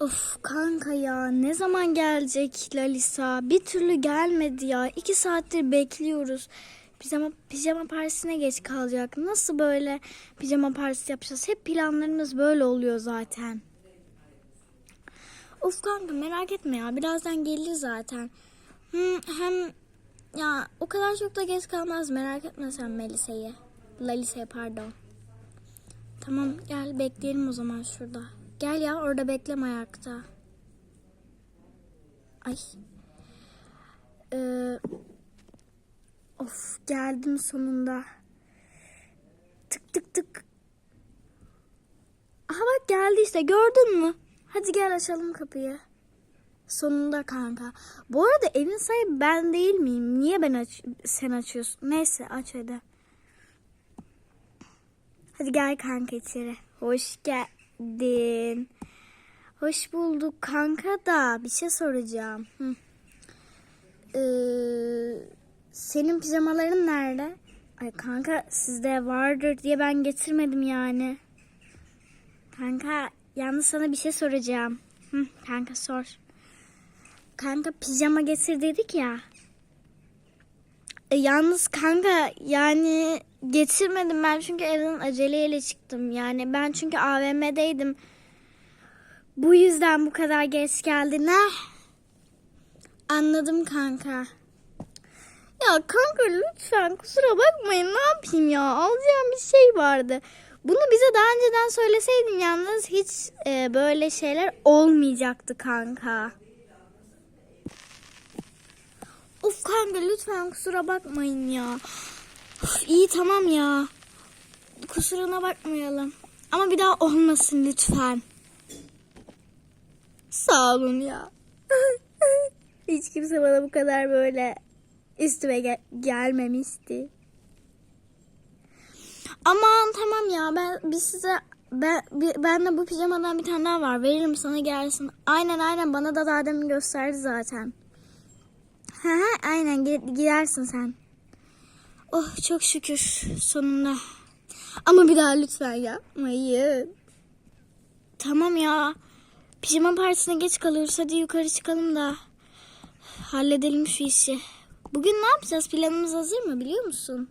Of kanka ya ne zaman gelecek Lalisa? Bir türlü gelmedi ya. İki saattir bekliyoruz. Pijama, pijama partisine geç kalacak. Nasıl böyle pijama partisi yapacağız? Hep planlarımız böyle oluyor zaten. Of kanka merak etme ya. Birazdan gelir zaten. Hı, hem ya o kadar çok da geç kalmaz. Merak etme sen Melisa'yı. Lalisa'yı pardon. Tamam gel bekleyelim o zaman şurada. Gel ya orada bekleme ayakta. Ay. Ee, of geldim sonunda. Tık tık tık. Aha bak geldi işte gördün mü? Hadi gel açalım kapıyı. Sonunda kanka. Bu arada evin sahibi ben değil miyim? Niye ben aç sen açıyorsun? Neyse aç hadi. Hadi gel kanka içeri. Hoş geldin. Hoş bulduk kanka da bir şey soracağım. Ee, senin pijamaların nerede? Ay kanka sizde vardır diye ben getirmedim yani. Kanka yalnız sana bir şey soracağım. Hı, kanka sor. Kanka pijama getir dedik ya. E, yalnız kanka yani getirmedim ben çünkü evden aceleyle çıktım. Yani ben çünkü AVM'deydim. Bu yüzden bu kadar geç geldin ha? Anladım kanka. Ya kanka lütfen kusura bakmayın ne yapayım ya alacağım bir şey vardı. Bunu bize daha önceden söyleseydin yalnız hiç e, böyle şeyler olmayacaktı kanka. Of kanka lütfen kusura bakmayın ya. Of, iyi tamam ya. Kusuruna bakmayalım. Ama bir daha olmasın lütfen. Sağ olun ya. Hiç kimse bana bu kadar böyle üstüme gel- gelmemişti. Aman tamam ya ben biz size ben ben de bu pijamadan bir tane daha var. Veririm sana gelsin. Aynen aynen bana da daha demin gösterdi zaten. Hı aynen gi- gidersin sen. Oh çok şükür sonunda. Ama bir daha lütfen yapmayın. Tamam ya. Pijama partisine geç kalıyoruz. Hadi yukarı çıkalım da halledelim şu işi. Bugün ne yapacağız? Planımız hazır mı biliyor musun?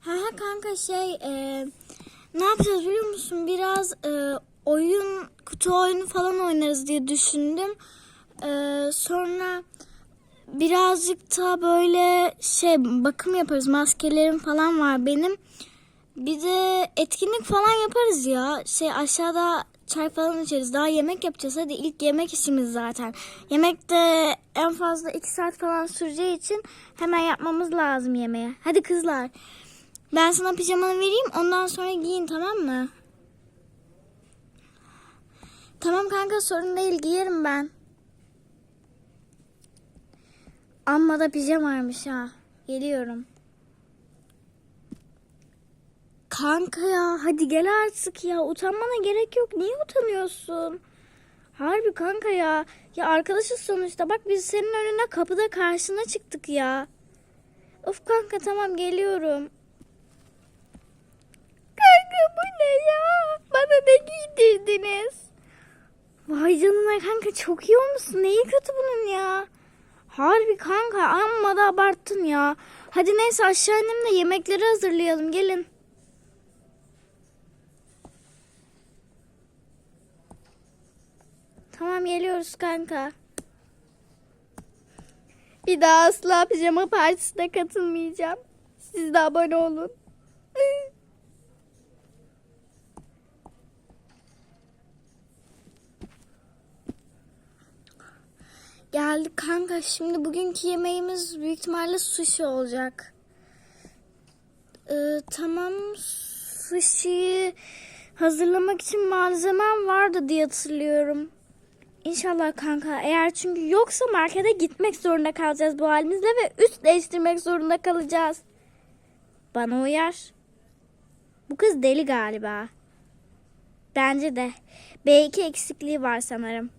Ha ha kanka şey e, ne yapacağız biliyor musun? Biraz e, oyun kutu oyunu falan oynarız diye düşündüm. E, sonra birazcık da böyle şey bakım yaparız. Maskelerim falan var benim. Bir de etkinlik falan yaparız ya. Şey aşağıda çay falan içeriz. Daha yemek yapacağız. Hadi ilk yemek işimiz zaten. Yemek de en fazla iki saat falan süreceği için hemen yapmamız lazım yemeği. Hadi kızlar. Ben sana pijamanı vereyim. Ondan sonra giyin tamam mı? Tamam kanka sorun değil giyerim ben. Amma da pijamaymış ha. Geliyorum. Kanka ya hadi gel artık ya. Utanmana gerek yok. Niye utanıyorsun? Harbi kanka ya. Ya arkadaşız sonuçta. Bak biz senin önüne kapıda karşına çıktık ya. Of kanka tamam geliyorum. Kanka bu ne ya? Bana ne giydirdiniz? Vay canına kanka çok iyi olmuşsun. Neyi kötü bunun ya? Harbi kanka amma da abarttın ya. Hadi neyse aşağı inelim de yemekleri hazırlayalım gelin. Tamam geliyoruz kanka. Bir daha asla pijama partisine katılmayacağım. Siz de abone olun. Geldik kanka. Şimdi bugünkü yemeğimiz büyük ihtimalle sushi olacak. Ee, tamam. Sushi'yi hazırlamak için malzemem vardı diye hatırlıyorum. İnşallah kanka. Eğer çünkü yoksa markete gitmek zorunda kalacağız bu halimizle ve üst değiştirmek zorunda kalacağız. Bana uyar. Bu kız deli galiba. Bence de. B2 eksikliği var sanırım.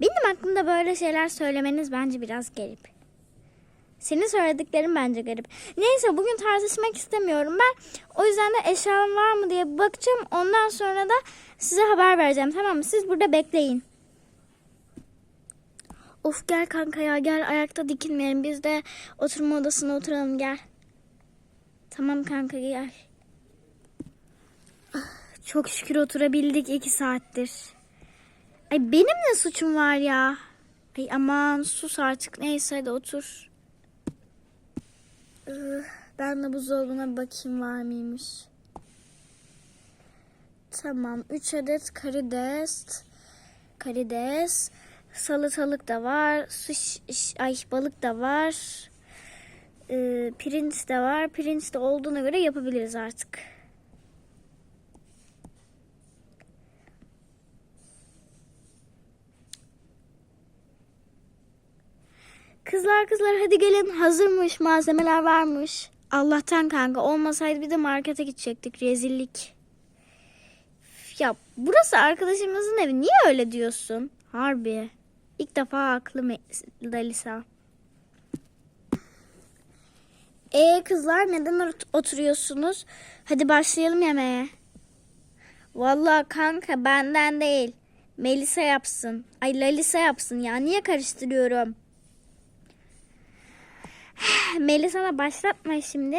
Benim aklımda böyle şeyler söylemeniz bence biraz garip. Senin söylediklerin bence garip. Neyse bugün tartışmak istemiyorum ben. O yüzden de eşyam var mı diye bakacağım. Ondan sonra da size haber vereceğim tamam mı? Siz burada bekleyin. Of gel kanka ya gel ayakta dikilmeyelim. Biz de oturma odasına oturalım gel. Tamam kanka gel. Ah, Çok şükür oturabildik iki saattir. Ay benim ne suçum var ya? Ay aman sus artık neyse hadi otur. Ben de buzdolabına bakayım var mıymış. Tamam 3 adet karides. Karides. Salatalık da var. Suş, ay balık da var. Ee, pirinç de var. Pirinç de olduğuna göre yapabiliriz artık. Kızlar kızlar hadi gelin hazırmış malzemeler varmış. Allah'tan kanka olmasaydı bir de markete gidecektik rezillik. Ya burası arkadaşımızın evi niye öyle diyorsun? Harbi. İlk defa haklı Me- Dalisa. Ee kızlar neden ot- oturuyorsunuz? Hadi başlayalım yemeğe. Vallahi kanka benden değil. Melisa yapsın. Ay Lalisa yapsın ya. Niye karıştırıyorum? Melisa'na başlatma şimdi.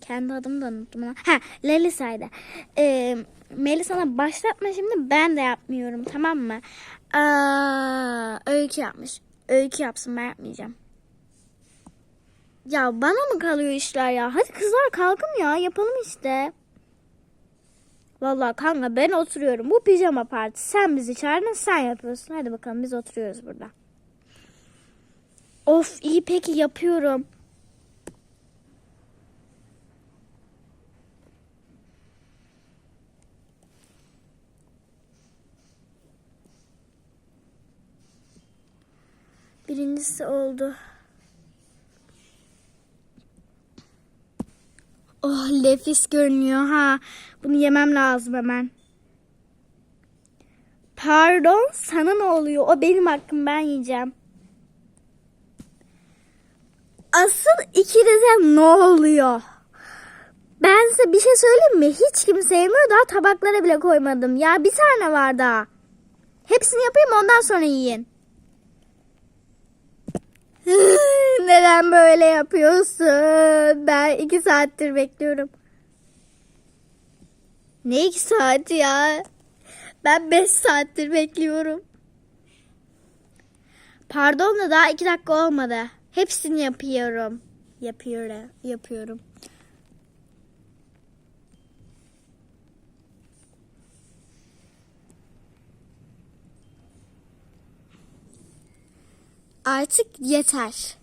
Kendi adımı da unuttum. Ha, Lelisa'ydı. Ee, Melisa'na başlatma şimdi ben de yapmıyorum tamam mı? Aa, öykü yapmış. Öykü yapsın ben yapmayacağım. Ya bana mı kalıyor işler ya? Hadi kızlar kalkın ya yapalım işte. Vallahi kanka ben oturuyorum. Bu pijama parti. Sen bizi çağırdın sen yapıyorsun. Hadi bakalım biz oturuyoruz burada. Of iyi peki yapıyorum. Birincisi oldu. Oh nefis görünüyor ha. Bunu yemem lazım hemen. Pardon sana ne oluyor? O benim hakkım ben yiyeceğim. Asıl ikinize ne oluyor? Ben size bir şey söyleyeyim mi? Hiç kim sevmiyor daha tabaklara bile koymadım. Ya bir tane var daha. Hepsini yapayım ondan sonra yiyin. Neden böyle yapıyorsun? Ben iki saattir bekliyorum. Ne iki saati ya? Ben beş saattir bekliyorum. Pardon da daha iki dakika olmadı. Hepsini yapıyorum. Yapıyorum. Yapıyorum. Artık yeter.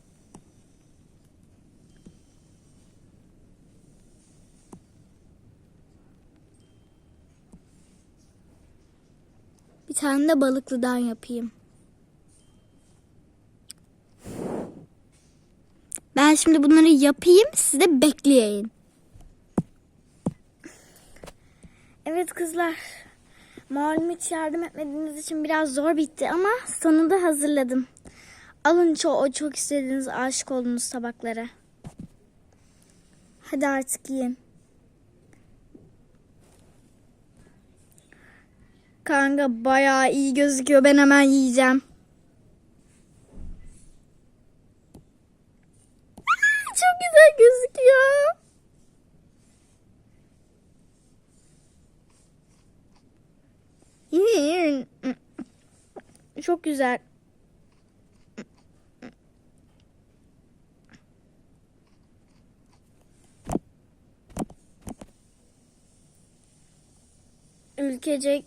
Bir tane de balıklıdan yapayım. Ben şimdi bunları yapayım, siz de bekleyin. Evet kızlar. Malum hiç yardım etmediğiniz için biraz zor bitti ama sonunda hazırladım. Alın ço o çok istediğiniz aşık olduğunuz tabakları. Hadi artık yiyin. Kanka bayağı iyi gözüküyor. Ben hemen yiyeceğim. Aa, Çok güzel gözüküyor. Yiyin. Çok güzel. Ülkecek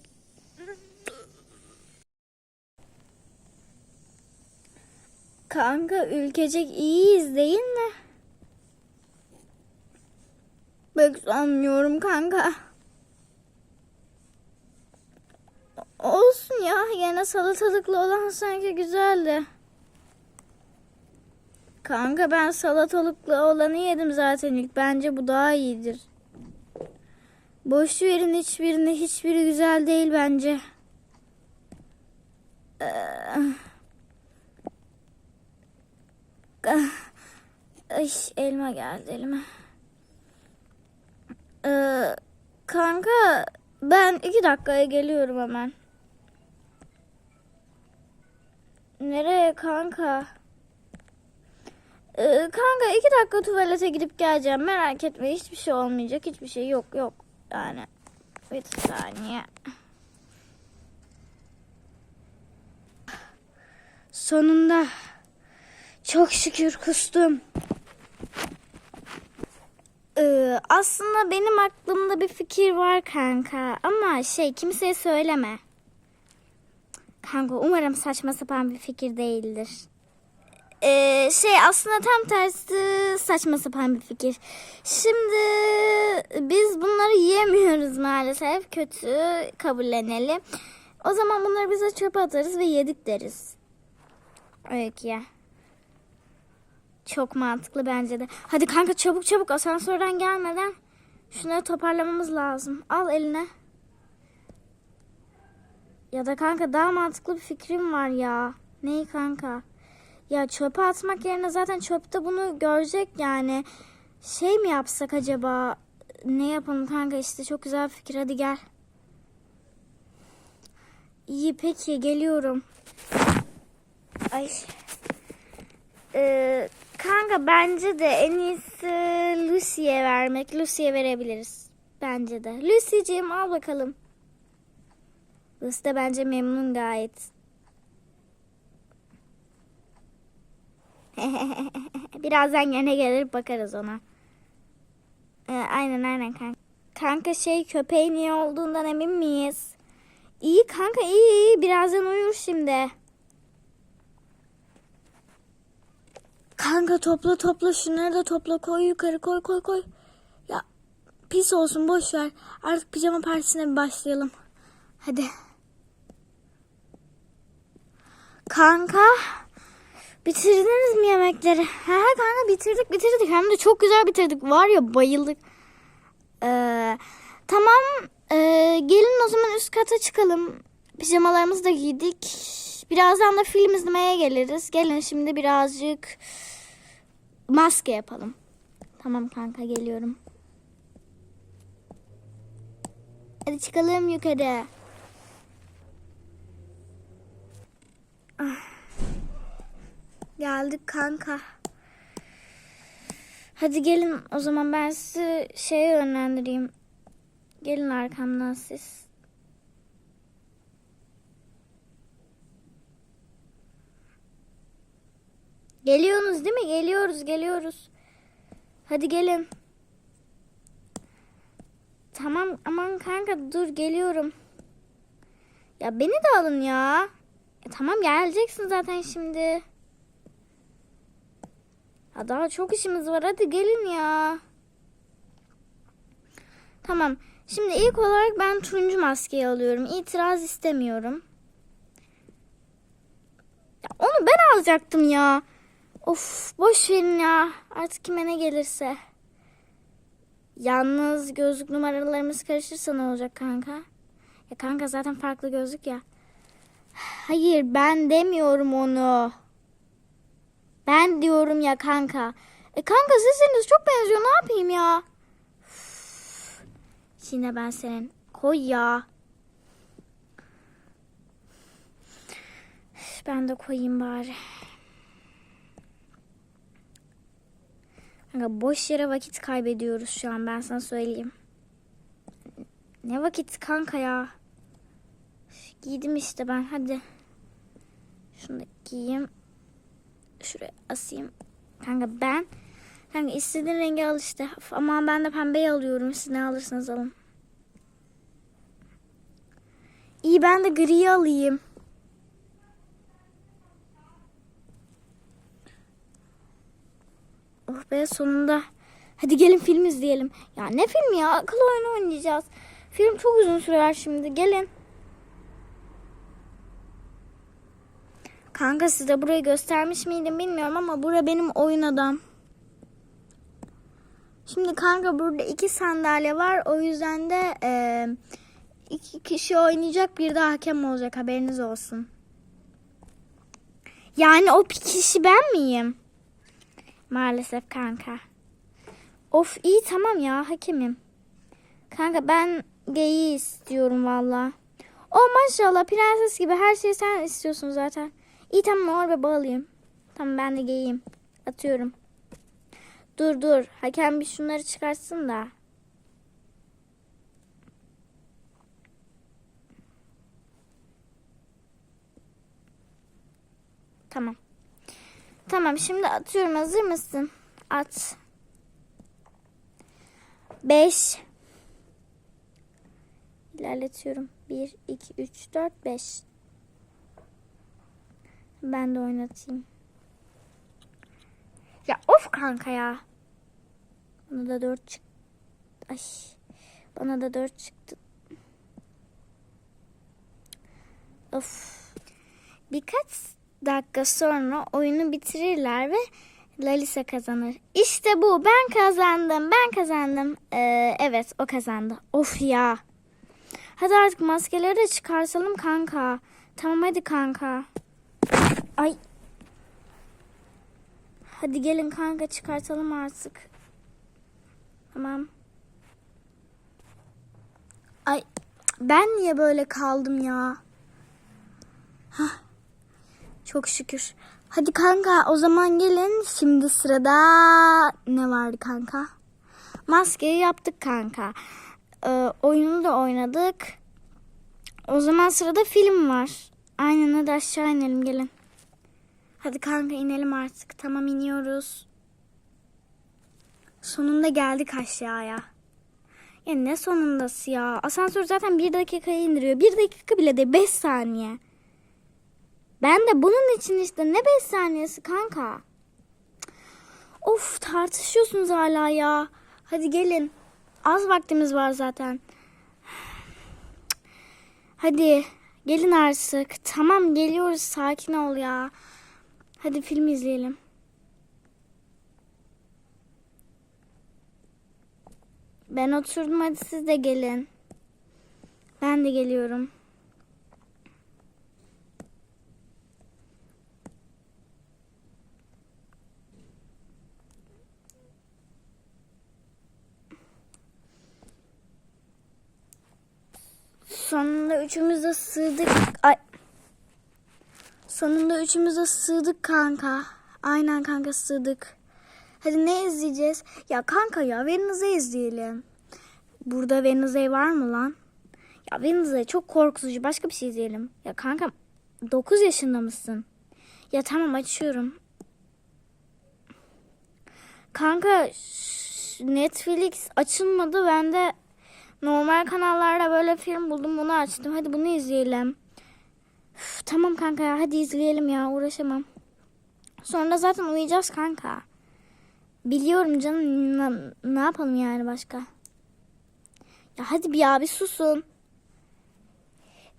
Kanka ülkecek iyiyiz değil mi? Pek sanmıyorum kanka. Olsun ya yine salatalıklı olan sanki güzeldi. Kanka ben salatalıklı olanı yedim zaten ilk. Bence bu daha iyidir. Boş verin hiçbirini. Hiçbiri güzel değil bence. Ee, ah, Ay elma geldi elime. Ee, kanka ben iki dakikaya geliyorum hemen. Nereye kanka? Ee, kanka iki dakika tuvalete gidip geleceğim. Merak etme hiçbir şey olmayacak. Hiçbir şey yok yok. Yani bir saniye. Sonunda çok şükür kustum. Ee, aslında benim aklımda bir fikir var kanka ama şey kimseye söyleme. Kanka umarım saçma sapan bir fikir değildir. Ee, şey aslında tam tersi saçma sapan bir fikir. Şimdi biz bunları yiyemiyoruz maalesef. Kötü kabullenelim. O zaman bunları bize çöpe atarız ve yedik deriz. Öykü'ye. Çok mantıklı bence de. Hadi kanka çabuk çabuk asansörden gelmeden şunları toparlamamız lazım. Al eline. Ya da kanka daha mantıklı bir fikrim var ya. Neyi kanka? Ya çöpe atmak yerine zaten çöpte bunu görecek yani. Şey mi yapsak acaba? Ne yapalım kanka işte çok güzel fikir hadi gel. İyi peki geliyorum. Ay. Ee, kanka bence de en iyisi Lucy'ye vermek. Lucy'ye verebiliriz. Bence de. Lucy'ciğim al bakalım. Lucy de bence memnun gayet. Birazdan gene gelir bakarız ona. Ee, aynen aynen kanka. Kanka şey köpeğin iyi olduğundan emin miyiz? İyi kanka iyi iyi. Birazdan uyur şimdi. Kanka topla topla şunları da topla koy yukarı koy koy koy. Ya pis olsun boş ver. Artık pijama partisine bir başlayalım. Hadi. Kanka bitirdiniz mi yemekleri? He kanka bitirdik bitirdik. Hem de çok güzel bitirdik. Var ya bayıldık. Ee, tamam ee, gelin o zaman üst kata çıkalım. Pijamalarımızı da giydik. Birazdan da film izlemeye geliriz. Gelin şimdi birazcık maske yapalım. Tamam kanka geliyorum. Hadi çıkalım yukarı. Ah. Geldik kanka. Hadi gelin o zaman ben sizi şeye yönlendireyim. Gelin arkamdan siz. Geliyorsunuz değil mi? Geliyoruz, geliyoruz. Hadi gelin. Tamam aman kanka dur geliyorum. Ya beni de alın ya. E, tamam geleceksin zaten şimdi. Ya daha çok işimiz var hadi gelin ya. Tamam. Şimdi ilk olarak ben turuncu maskeyi alıyorum. İtiraz istemiyorum. Ya onu ben alacaktım ya. Of boş verin ya. Artık kime ne gelirse. Yalnız gözlük numaralarımız karışırsa ne olacak kanka? Ya kanka zaten farklı gözlük ya. Hayır ben demiyorum onu. Ben diyorum ya kanka. E kanka sesiniz çok benziyor ne yapayım ya? Üf. Yine ben senin. Koy ya. Ben de koyayım bari. Kanka boş yere vakit kaybediyoruz şu an ben sana söyleyeyim. Ne vakit kanka ya. Giydim işte ben hadi. Şunu da giyeyim. Şuraya asayım. Kanka ben kanka istediğin rengi al işte. Ama ben de pembeyi alıyorum. Siz ne alırsanız alın. İyi ben de griyi alayım. Oh be sonunda. Hadi gelin film izleyelim. Ya ne film ya? Akıl oyunu oynayacağız. Film çok uzun sürer şimdi. Gelin. Kanka size burayı göstermiş miydim bilmiyorum ama bura benim oyun adam. Şimdi kanka burada iki sandalye var. O yüzden de e, iki kişi oynayacak bir de hakem olacak haberiniz olsun. Yani o kişi ben miyim? Maalesef kanka. Of iyi tamam ya hakemim. Kanka ben geyi istiyorum valla. O maşallah prenses gibi her şeyi sen istiyorsun zaten. İyi tamam oraya bağlayayım. Tamam ben de geyiyim. Atıyorum. Dur dur. Hakem bir şunları çıkartsın da. Tamam. Tamam şimdi atıyorum. Hazır mısın? At. 5 İlerletiyorum. 1 2 3 4 5 Ben de oynatayım. Ya of kanka ya. Bana da 4 çıktı. Ay. Bana da 4 çıktı. Of. Birkaç dakika sonra oyunu bitirirler ve Lalisa kazanır. İşte bu. Ben kazandım. Ben kazandım. Ee, evet o kazandı. Of ya. Hadi artık maskeleri de çıkartalım kanka. Tamam hadi kanka. Ay. Hadi gelin kanka çıkartalım artık. Tamam. Ay ben niye böyle kaldım ya? Hah. Çok şükür. Hadi kanka o zaman gelin. Şimdi sırada ne vardı kanka? Maskeyi yaptık kanka. Ee, oyunu da oynadık. O zaman sırada film var. Aynen hadi aşağı inelim gelin. Hadi kanka inelim artık. Tamam iniyoruz. Sonunda geldik aşağıya. Ya ne sonundası ya? Asansör zaten bir dakikaya indiriyor. Bir dakika bile değil. Beş saniye. Ben de bunun için işte ne 5 saniyesi kanka. Of tartışıyorsunuz hala ya. Hadi gelin. Az vaktimiz var zaten. Hadi gelin artık. Tamam geliyoruz sakin ol ya. Hadi film izleyelim. Ben oturdum hadi siz de gelin. Ben de geliyorum. Sonunda üçümüz de sığdık. Ay. Sonunda üçümüz de sığdık kanka. Aynen kanka sığdık. Hadi ne izleyeceğiz? Ya kanka ya Wednesday izleyelim. Burada Wednesday var mı lan? Ya Wednesday çok korkutucu. Başka bir şey izleyelim. Ya kanka 9 yaşında mısın? Ya tamam açıyorum. Kanka Netflix açılmadı. Ben de normal kanallarda böyle film buldum. Bunu açtım. Hadi bunu izleyelim. Üf, tamam kanka ya hadi izleyelim ya uğraşamam. Sonra zaten uyuyacağız kanka. Biliyorum canım ne, ne yapalım yani başka. Ya hadi bir abi susun.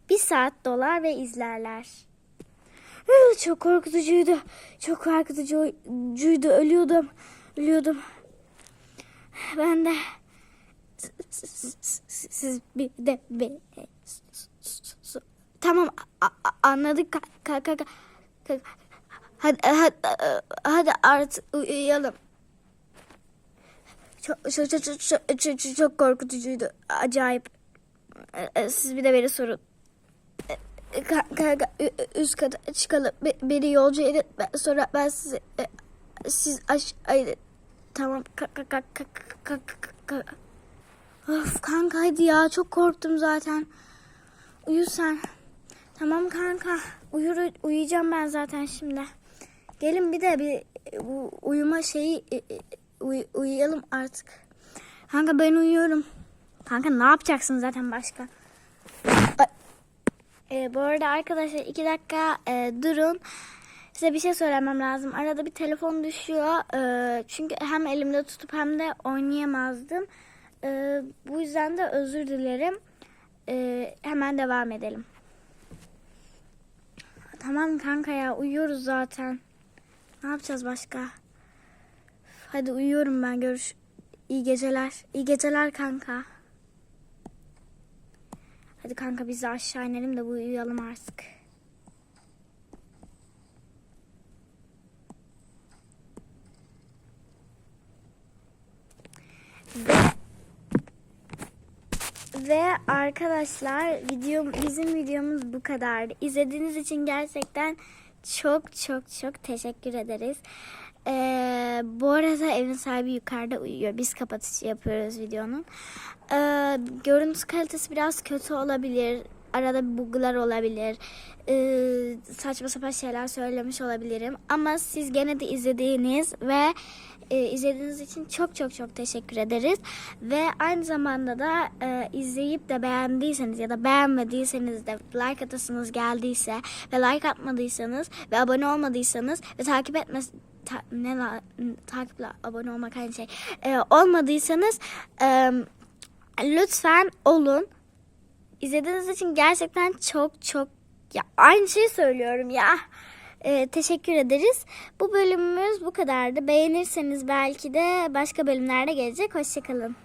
Bir saat dolar ve izlerler. Çok korkutucuydu. Çok korkutucuydu. Ölüyordum. Ölüyordum. Ben de siz bir de bir tamam anladık ka- ka- ka- ka- hadi, hadi, hadi artık uyuyalım. Çok, çok, çok, çok, çok, korkutucuydu. Acayip. Ee, Siz bir de beni sorun. Ee, ka- Kanka üst kata çıkalım. Be- Beni yolcu edin. Sonra ben sizi e, siz aşağı. Tamam. Ka- ka- ka- ka- ka- ka- ka- Of kanka hadi ya çok korktum zaten. Uyu sen. Tamam kanka. Uyur, uyuyacağım ben zaten şimdi. Gelin bir de bir bu uyuma şeyi e, e, uy- uyuyalım artık. Kanka ben uyuyorum. Kanka ne yapacaksın zaten başka? Ay. E, bu arada arkadaşlar iki dakika e, durun. Size bir şey söylemem lazım. Arada bir telefon düşüyor. E, çünkü hem elimde tutup hem de oynayamazdım. E, bu yüzden de özür dilerim. E, hemen devam edelim. Tamam kanka ya uyuyoruz zaten. Ne yapacağız başka? Hadi uyuyorum ben görüş. İyi geceler. İyi geceler kanka. Hadi kanka biz de aşağı inelim de bu uyuyalım artık. Ve ve arkadaşlar video bizim videomuz bu kadardı. İzlediğiniz için gerçekten çok çok çok teşekkür ederiz. Ee, bu arada evin sahibi yukarıda uyuyor. Biz kapatışı yapıyoruz videonun. Ee, görüntü kalitesi biraz kötü olabilir. Arada buglar olabilir. Ee, saçma sapan şeyler söylemiş olabilirim. Ama siz gene de izlediğiniz ve e, izlediğiniz için çok çok çok teşekkür ederiz. Ve aynı zamanda da e, izleyip de beğendiyseniz ya da beğenmediyseniz de like atasınız geldiyse ve like atmadıysanız ve abone olmadıysanız ve takip etme ta, ne la, takiple abone olmak aynı şey E, olmadıysanız e, lütfen olun. İzlediğiniz için gerçekten çok çok ya aynı şeyi söylüyorum ya. Ee, teşekkür ederiz. Bu bölümümüz bu kadardı. Beğenirseniz belki de başka bölümlerde gelecek. Hoşçakalın.